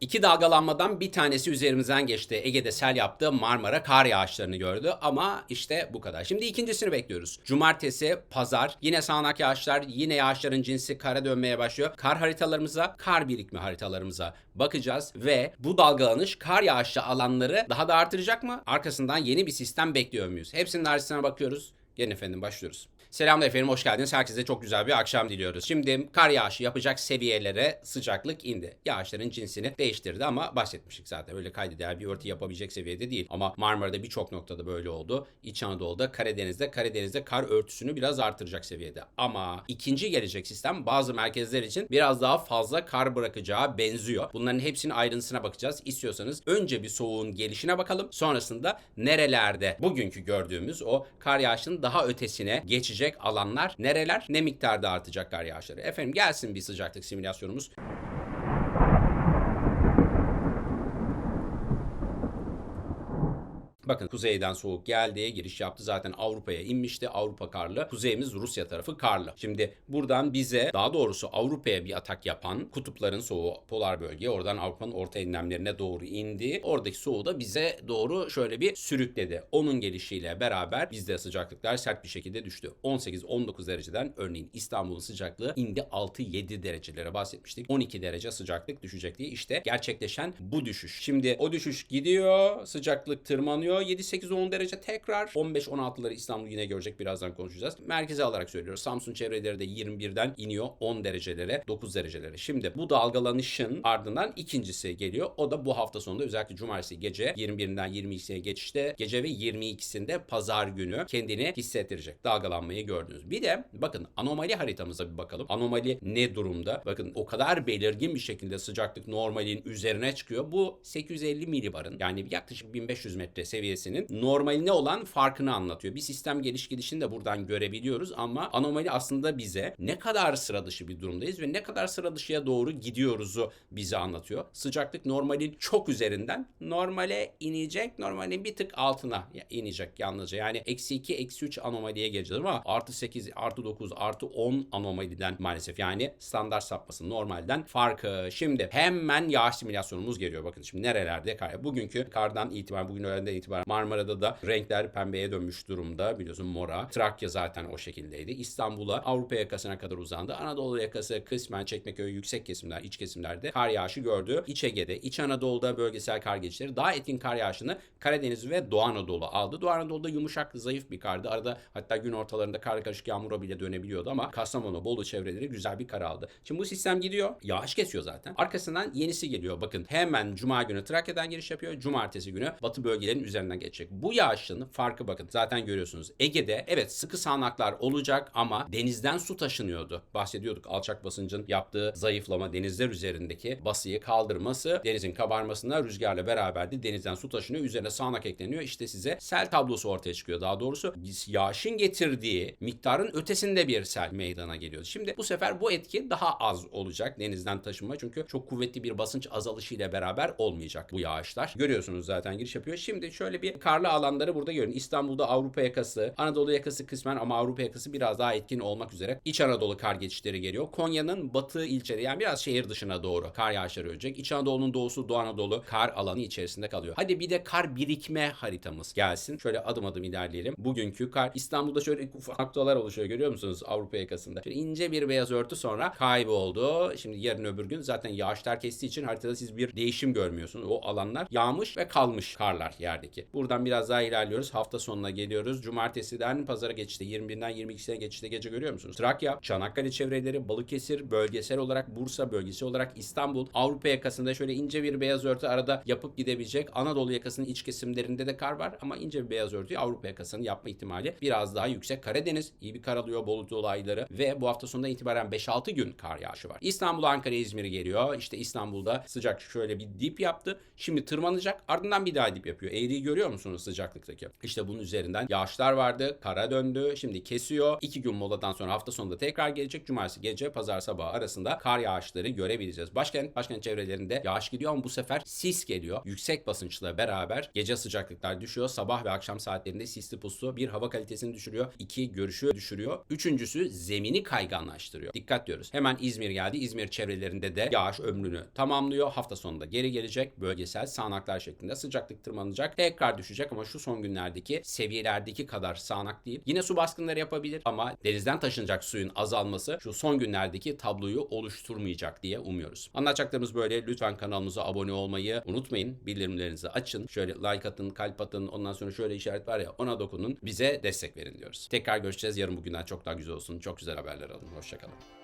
İki dalgalanmadan bir tanesi üzerimizden geçti. Ege'de sel yaptı, Marmara kar yağışlarını gördü ama işte bu kadar. Şimdi ikincisini bekliyoruz. Cumartesi, pazar yine sağanak yağışlar, yine yağışların cinsi kara dönmeye başlıyor. Kar haritalarımıza, kar birikimi haritalarımıza bakacağız ve bu dalgalanış kar yağışlı alanları daha da artıracak mı? Arkasından yeni bir sistem bekliyor muyuz? Hepsinin haritasına bakıyoruz. Gelin efendim başlıyoruz. Selamlar efendim hoş geldiniz. Herkese çok güzel bir akşam diliyoruz. Şimdi kar yağışı yapacak seviyelere sıcaklık indi. Yağışların cinsini değiştirdi ama bahsetmiştik zaten. Öyle kaydı değer bir örtü yapabilecek seviyede değil. Ama Marmara'da birçok noktada böyle oldu. İç Anadolu'da, Karadeniz'de, Karadeniz'de kar örtüsünü biraz artıracak seviyede. Ama ikinci gelecek sistem bazı merkezler için biraz daha fazla kar bırakacağı benziyor. Bunların hepsinin ayrıntısına bakacağız. İstiyorsanız önce bir soğuğun gelişine bakalım. Sonrasında nerelerde bugünkü gördüğümüz o kar yağışının daha ötesine geçecek alanlar nereler? Ne miktarda artacak kar yağışları? Efendim gelsin bir sıcaklık simülasyonumuz. Bakın kuzeyden soğuk geldi, giriş yaptı. Zaten Avrupa'ya inmişti. Avrupa karlı. Kuzeyimiz Rusya tarafı karlı. Şimdi buradan bize daha doğrusu Avrupa'ya bir atak yapan kutupların soğuğu polar bölge oradan Avrupa'nın orta enlemlerine doğru indi. Oradaki soğuğu da bize doğru şöyle bir sürükledi. Onun gelişiyle beraber bizde sıcaklıklar sert bir şekilde düştü. 18-19 dereceden örneğin İstanbul'un sıcaklığı indi 6-7 derecelere bahsetmiştik. 12 derece sıcaklık düşecek diye işte gerçekleşen bu düşüş. Şimdi o düşüş gidiyor, sıcaklık tırmanıyor. 7-8-10 derece tekrar 15-16'ları İstanbul yine görecek birazdan konuşacağız. Merkeze alarak söylüyoruz. Samsun çevreleri de 21'den iniyor 10 derecelere 9 derecelere. Şimdi bu dalgalanışın ardından ikincisi geliyor. O da bu hafta sonunda özellikle cumartesi gece 21'den 22'ye geçişte gece ve 22'sinde pazar günü kendini hissettirecek. Dalgalanmayı gördünüz. Bir de bakın anomali haritamıza bir bakalım. Anomali ne durumda? Bakın o kadar belirgin bir şekilde sıcaklık normalin üzerine çıkıyor. Bu 850 milibarın yani yaklaşık 1500 metre seviyesinin normaline olan farkını anlatıyor. Bir sistem geliş gidişini de buradan görebiliyoruz ama anomali aslında bize ne kadar sıra dışı bir durumdayız ve ne kadar sıra dışıya doğru gidiyoruzu bize anlatıyor. Sıcaklık normalin çok üzerinden normale inecek. Normalin bir tık altına inecek yalnızca. Yani eksi 2, eksi 3 anomaliye geleceğiz ama artı 8, artı 9, artı 10 anomaliden maalesef. Yani standart sapması normalden farkı. Şimdi hemen yağış simülasyonumuz geliyor. Bakın şimdi nerelerde kar? Bugünkü kardan itibaren, bugün öğleden itibaren Marmara'da da renkler pembeye dönmüş durumda. Biliyorsun mora. Trakya zaten o şekildeydi. İstanbul'a Avrupa yakasına kadar uzandı. Anadolu yakası kısmen Çekmeköy yüksek kesimler, iç kesimlerde kar yağışı gördü. İç Ege'de, İç Anadolu'da bölgesel kar geçişleri daha etkin kar yağışını Karadeniz ve Doğu Anadolu aldı. Doğu Anadolu'da yumuşak, zayıf bir kardı. Arada hatta gün ortalarında kar karışık yağmura bile dönebiliyordu ama Kastamonu, Bolu çevreleri güzel bir kar aldı. Şimdi bu sistem gidiyor. Yağış kesiyor zaten. Arkasından yenisi geliyor. Bakın hemen Cuma günü Trakya'dan giriş yapıyor. Cumartesi günü Batı bölgelerin üzerinden geçecek. Bu yağışın farkı bakın. Zaten görüyorsunuz. Ege'de evet sıkı sağanaklar olacak ama denizden su taşınıyordu. Bahsediyorduk alçak basıncın yaptığı zayıflama denizler üzerindeki basıyı kaldırması denizin kabarmasına rüzgarla beraberdi. Denizden su taşınıyor. Üzerine sağanak ekleniyor. İşte size sel tablosu ortaya çıkıyor. Daha doğrusu yağışın getirdiği miktarın ötesinde bir sel meydana geliyor. Şimdi bu sefer bu etki daha az olacak denizden taşınma. Çünkü çok kuvvetli bir basınç azalışıyla beraber olmayacak bu yağışlar. Görüyorsunuz zaten giriş yapıyor. Şimdi şöyle bir karlı alanları burada görün. İstanbul'da Avrupa yakası, Anadolu yakası kısmen ama Avrupa yakası biraz daha etkin olmak üzere. İç Anadolu kar geçişleri geliyor. Konya'nın batı ilçeleri yani biraz şehir dışına doğru kar yağışları ölecek. İç Anadolu'nun doğusu Doğu Anadolu kar alanı içerisinde kalıyor. Hadi bir de kar birikme haritamız gelsin. Şöyle adım adım ilerleyelim. Bugünkü kar İstanbul'da şöyle ufak noktalar oluşuyor görüyor musunuz Avrupa yakasında. Şöyle ince bir beyaz örtü sonra kayboldu. Şimdi yarın öbür gün zaten yağışlar kestiği için haritada siz bir değişim görmüyorsunuz. O alanlar yağmış ve kalmış karlar yerdeki. Buradan biraz daha ilerliyoruz. Hafta sonuna geliyoruz. Cumartesiden pazara geçişte 21'den 22'sine geçişte gece görüyor musunuz? Trakya, Çanakkale çevreleri, Balıkesir, bölgesel olarak Bursa, bölgesi olarak İstanbul, Avrupa yakasında şöyle ince bir beyaz örtü arada yapıp gidebilecek. Anadolu yakasının iç kesimlerinde de kar var ama ince bir beyaz örtüyü Avrupa yakasının yapma ihtimali biraz daha yüksek. Karadeniz iyi bir kar alıyor bulutlu olayları ve bu hafta sonunda itibaren 5-6 gün kar yağışı var. İstanbul, Ankara, İzmir geliyor. İşte İstanbul'da sıcak şöyle bir dip yaptı. Şimdi tırmanacak ardından bir daha dip yapıyor. Eğriyi görüyor musunuz sıcaklıktaki? İşte bunun üzerinden yağışlar vardı. Kara döndü. Şimdi kesiyor. İki gün moladan sonra hafta sonunda tekrar gelecek. Cumartesi gece pazar sabahı arasında kar yağışları görebileceğiz. Başkent, başkent çevrelerinde yağış gidiyor ama bu sefer sis geliyor. Yüksek basınçla beraber gece sıcaklıklar düşüyor. Sabah ve akşam saatlerinde sisli puslu bir hava kalitesini düşürüyor. İki görüşü düşürüyor. Üçüncüsü zemini kayganlaştırıyor. Dikkat diyoruz. Hemen İzmir geldi. İzmir çevrelerinde de yağış ömrünü tamamlıyor. Hafta sonunda geri gelecek. Bölgesel sağanaklar şeklinde sıcaklık tırmanacak. Tekrar düşecek ama şu son günlerdeki seviyelerdeki kadar sağanak değil. Yine su baskınları yapabilir ama denizden taşınacak suyun azalması şu son günlerdeki tabloyu oluşturmayacak diye umuyoruz. Anlatacaklarımız böyle. Lütfen kanalımıza abone olmayı unutmayın. Bildirimlerinizi açın. Şöyle like atın, kalp atın. Ondan sonra şöyle işaret var ya ona dokunun. Bize destek verin diyoruz. Tekrar görüşeceğiz. Yarın bugünden çok daha güzel olsun. Çok güzel haberler alın. Hoşçakalın.